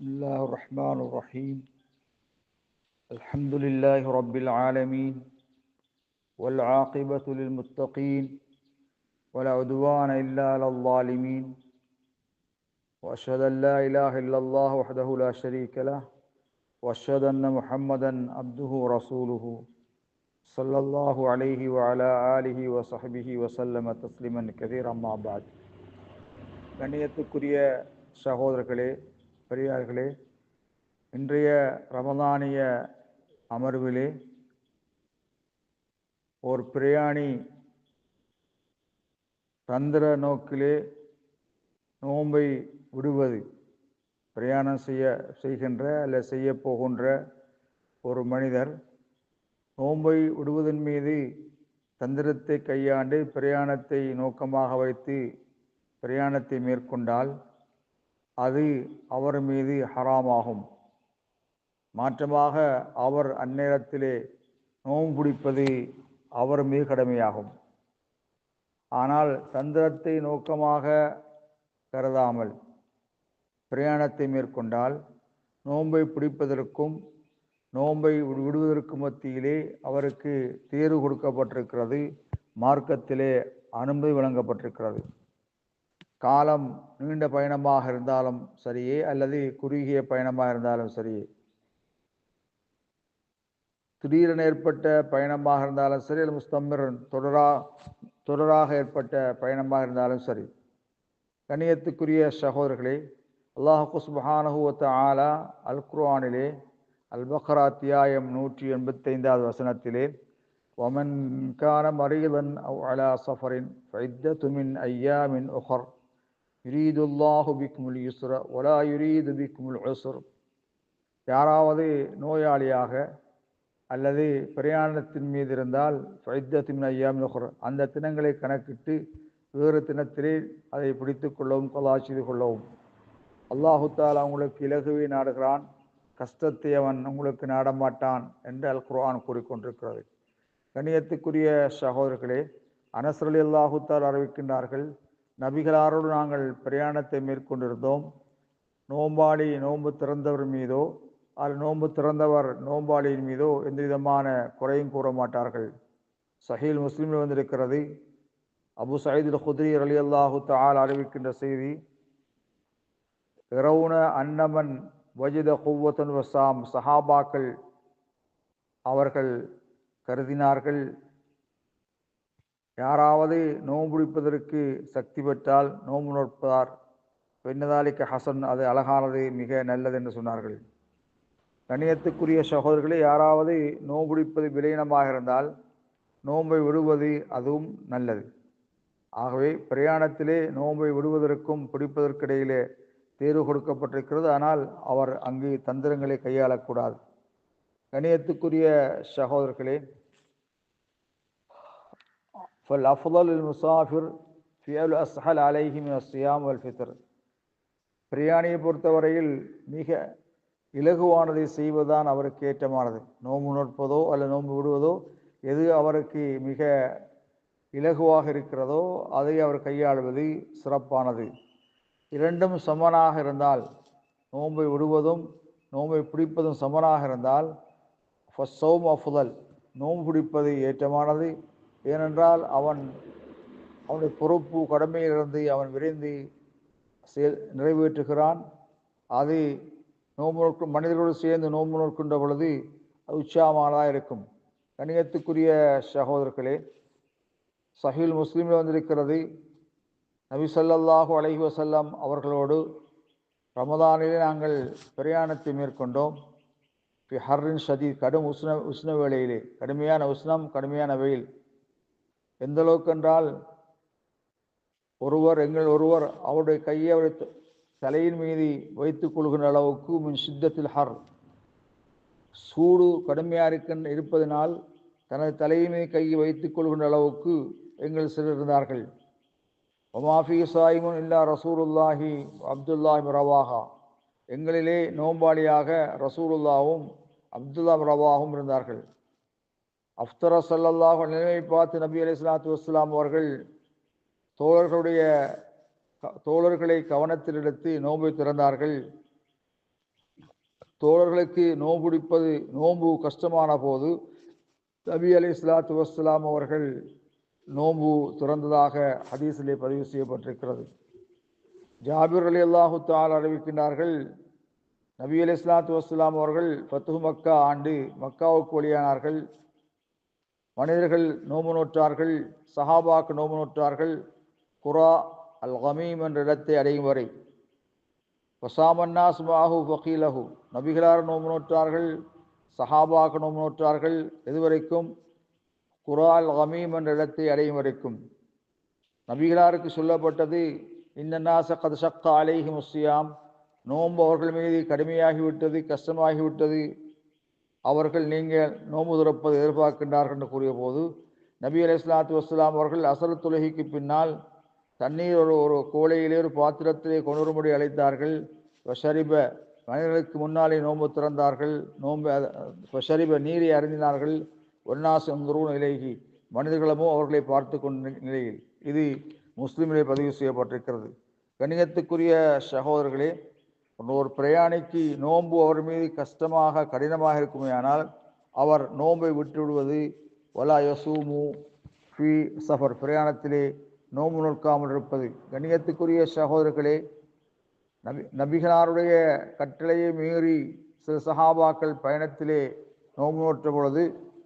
بسم الله الرحمن الرحيم. الحمد لله رب العالمين والعاقبة للمتقين ولا عدوان إلا على الظالمين. وأشهد أن لا إله إلا الله وحده لا شريك له. وأشهد أن محمدا عبده ورسوله صلى الله عليه وعلى آله وصحبه وسلم تسليما كثيرا. ما بعد. கண்ணியத்துக்குரிய சகோதரர்களே பெரியார்களே இன்றைய ரமதானிய அமர்விலே ஒரு பிரயாணி தந்திர நோக்கிலே நோன்பை விடுவது பிரயாணம் செய்ய செய்கின்ற அல்ல செய்ய போகின்ற ஒரு மனிதர் நோன்பை விடுவதன் மீது தந்திரத்தை கையாண்டு பிரயாணத்தை நோக்கமாக வைத்து பிரயாணத்தை மேற்கொண்டால் அது அவர் மீது ஹராமாகும். மாற்றமாக அவர் அந்நேரத்திலே நோம்பு பிடிப்பது அவர் மீது கடமையாகும். ஆனால் தந்திரத்தை நோக்கமாக கருதாமல் பிரயாணத்தை மேற்கொண்டால் நோன்பை பிடிப்பதற்கும் நோன்பை விடுவதற்கும் மத்தியிலே அவருக்கு தேர்வு கொடுக்கப்பட்டிருக்கிறது மார்க்கத்திலே அனுமதி வழங்கப்பட்டிருக்கிறது. காலம் நீண்ட பயணமாக இருந்தாலும் சரியே அல்லது குறுகிய பயணமாக இருந்தாலும் சரியே. திடீரென ஏற்பட்ட பயணமாக இருந்தாலும் சரி அல்லது முஸ்தமிர் தொடரா தொடராக ஏற்பட்ட பயணமாக இருந்தாலும் சரி. கணியத்துக்குரிய சகோதரர்களே அல்லாஹு சுபஹானஹுவத்த ஆலா அல் குர்ஆனிலே அல் பக்ரா அத்தியாயம் நூற்றி எண்பத்தைந்தாவது வசனத்திலே ஒமன் கான மரீதன் அவ் அலா சஃபரின் ஃபைத்தத்து மின் உஹர். யுரீது யுரீதுல்லாஹு பிக்முல் யுஸ்ர ஒலா யுரீது பிக்முல் உசுர் யாராவது நோயாளியாக அல்லது பிரயாணத்தின் மீது இருந்தால் ஃபைத்தத்தின் ஐயாம் நுகர் அந்த தினங்களை கணக்கிட்டு வேறு தினத்திலே அதை பிடித்து கொள்ளவும் கொலா செய்து கொள்ளவும். அல்லாஹுத்தால் அவங்களுக்கு இலகுவை நாடுகிறான் கஷ்டத்தை அவன் உங்களுக்கு நாடமாட்டான் என்று அல் குர்ஆன் கூறிக்கொண்டிருக்கிறது. கணியத்துக்குரிய சகோதரர்களே அனசரலி அல்லாஹுத்தால் அறிவிக்கின்றார்கள் நபிகளாரோடு நாங்கள் பிரயாணத்தை மேற்கொண்டிருந்தோம். நோம்பாளி நோன்பு திறந்தவர் மீதோ அல்லது நோன்பு திறந்தவர் நோம்பாளியின் மீதோ எந்த விதமான குறையும் கூற மாட்டார்கள். சஹீல் முஸ்லீமில் வந்திருக்கிறது. அபு சயீதுல் குதிரி அலி அல்லாஹு தால் அறிவிக்கின்ற செய்தி இரவுன அன்னமன் வஜித குவத்தன் வசாம் சஹாபாக்கள் அவர்கள் கருதினார்கள். யாராவது நோம்புடிப்பதற்கு சக்தி பெற்றால் நோன்பு நோட்பார் பெண்ணதாலிக்க ஹசன் அது அழகானது மிக நல்லது என்று சொன்னார்கள். கணியத்துக்குரிய சகோதரர்களே யாராவது நோம்புடிப்பது விலையினமாக இருந்தால் நோன்பை விடுவது அதுவும் நல்லது. ஆகவே பிரயாணத்திலே நோன்பை விடுவதற்கும் பிடிப்பதற்கிடையிலே தேர்வு கொடுக்கப்பட்டிருக்கிறது. ஆனால் அவர் அங்கு தந்திரங்களை கையாளக்கூடாது. கணியத்துக்குரிய சகோதரர்களே فالأفضل للمسافر فعل أسهل عليه من الصيام والفطر பிரியாணியை பொறுத்தவரையில் மிக இலகுவானதை செய்வதுதான் அவருக்கு ஏற்றமானது நோம்பு நோட்பதோ அல்லது நோன்பு விடுவதோ எது அவருக்கு மிக இலகுவாக இருக்கிறதோ அதை அவர் கையாளுவது சிறப்பானது இரண்டும் சமனாக இருந்தால் நோன்பை விடுவதும் நோன்பை பிடிப்பதும் சமனாக இருந்தால் ஃபஸ்ஸௌம் அஃபுதல் நோன்பு பிடிப்பது ஏற்றமானது ஏனென்றால் அவன் அவனுடைய பொறுப்பு கடமையிலிருந்து அவன் விரைந்து செயல் நிறைவேற்றுகிறான். அது நோம்பு நோக்கும் மனிதர்களோடு சேர்ந்து நோன்பு நோக்கின்ற பொழுது அது உற்சாகமானதாக இருக்கும். கணியத்துக்குரிய சகோதரர்களே சஹீல் முஸ்லீமில் வந்திருக்கிறது. நபி சல்லல்லாஹு அலஹி வசல்லம் அவர்களோடு ரமதானிலே நாங்கள் பிரயாணத்தை மேற்கொண்டோம். ஹர்ரின் ஷதீத் கடும் உஷ்ண உஷ்ண வேளையிலே கடுமையான உஷ்ணம் கடுமையான வெயில். எந்த அளவுக்கு என்றால் ஒருவர் எங்கள் ஒருவர் அவருடைய கையை அவருடைய தலையின் மீது வைத்துக் கொள்கின்ற அளவுக்கு மின் சித்தத்தில் ஹர். சூடு கடுமையாக இருக்கின்ற இருப்பதனால் தனது தலையின் மீது கையை வைத்துக் கொள்கின்ற அளவுக்கு எங்கள் சிலர் இருந்தார்கள். ஒமாஃபி சாயிமுன் இல்லா ரசூலுல்லாஹி அப்துல்லாஹி ரவாஹா. எங்களிலே நோம்பாளியாக ரசூலுல்லாவும் அப்துல்லா ரவாவும் இருந்தார்கள். அஃப்தர சல்லல்லாஹு நிலைமை பார்த்து நபி அலி சலாத்து வஸ்லாம் அவர்கள் தோழர்களுடைய தோழர்களை கவனத்தில் எடுத்து நோன்பை திறந்தார்கள். தோழர்களுக்கு நோம்புடிப்பது நோன்பு கஷ்டமான போது நபி அலி இஸ்லாத்து வஸ்லாம் அவர்கள் நோன்பு துறந்ததாக ஹதீஸிலே பதிவு செய்யப்பட்டிருக்கிறது. ஜாபிர் அலி அல்லாஹு தால் அறிவிக்கின்றார்கள் நபி அலி இஸ்லாத்து வஸ்லாம் அவர்கள் பத்து மக்கா ஆண்டு மக்காவுக்கு வழியானார்கள். மனிதர்கள் நோம்பு நோற்றார்கள் சஹாபாக்கு நோம்பு நோற்றார்கள் குரா அல் ஹமீம் என்ற இடத்தை அடையும் வரை. வசாமன்னா சுமாஹு ஃபகீலஹு நபிகளார் நோம்பு நோற்றார்கள் சஹாபாக்கு நோம்பு நோற்றார்கள் எதுவரைக்கும்? குரா அல் ஹமீம் என்ற இடத்தை அடையும் வரைக்கும். நபிகளாருக்கு சொல்லப்பட்டது இன்னநாச கது சக்க அலைஹி முஸ்யாம் நோம்பு அவர்கள் மீது கடுமையாகிவிட்டது கஷ்டமாகிவிட்டது. அவர்கள் நீங்கள் நோம்பு துறப்பது எதிர்பார்க்கின்றார்கள் என்று கூறிய போது நபி அலி இஸ்லாத்து வஸ்லாம் அவர்கள் அசல் தொழுகைக்கு பின்னால் தண்ணீர் ஒரு ஒரு கோலையிலே ஒரு பாத்திரத்திலே கொண்டுவரும்படி அழைத்தார்கள். ஷரிப மனிதர்களுக்கு முன்னாலே நோன்பு திறந்தார்கள். நோன்பு ஷரிப நீரை அறிந்தினார்கள் ஒன்னாசந்தரூன் இலகி மனிதர்களுமோ அவர்களை பார்த்து கொண்ட நிலையில் இது முஸ்லீமிலே பதிவு செய்யப்பட்டிருக்கிறது. கணியத்துக்குரிய சகோதரர்களே ஒரு பிரயாணிக்கு நோன்பு அவர் மீது கஷ்டமாக கடினமாக இருக்குமே ஆனால் அவர் நோன்பை விட்டுவிடுவது ஒலா யசூமு ஃபி சஃபர். பிரயாணத்திலே நோம்பு நோக்காமல் இருப்பது. கண்ணியத்துக்குரிய சகோதரர்களே நபி நபிகளாருடைய கட்டளையை மீறி சில சஹாபாக்கள் பயணத்திலே நோம்பு நோற்ற பொழுது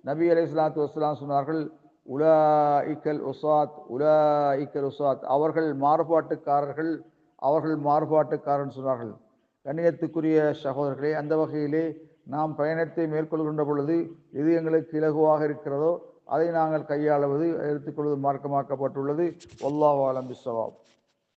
நபி அலி இஸ்லாத்து வஸ்லாம் சொன்னார்கள் உலா இக்கல் உசாத் உலா இக்கல் உசாத் அவர்கள் மாறுபாட்டுக்காரர்கள் அவர்கள் மாறுபாட்டுக்காரன் சொன்னார்கள். கண்ணியத்துக்குரிய சகோதரர்களே அந்த வகையிலே நாம் பயணத்தை மேற்கொள்கின்ற பொழுது எது எங்களுக்கு இலகுவாக இருக்கிறதோ அதை நாங்கள் கையாளுவது எடுத்துக்கொள்வது மார்க்கமாக்கப்பட்டுள்ளது. ஒல்லாஹ் ஆலம்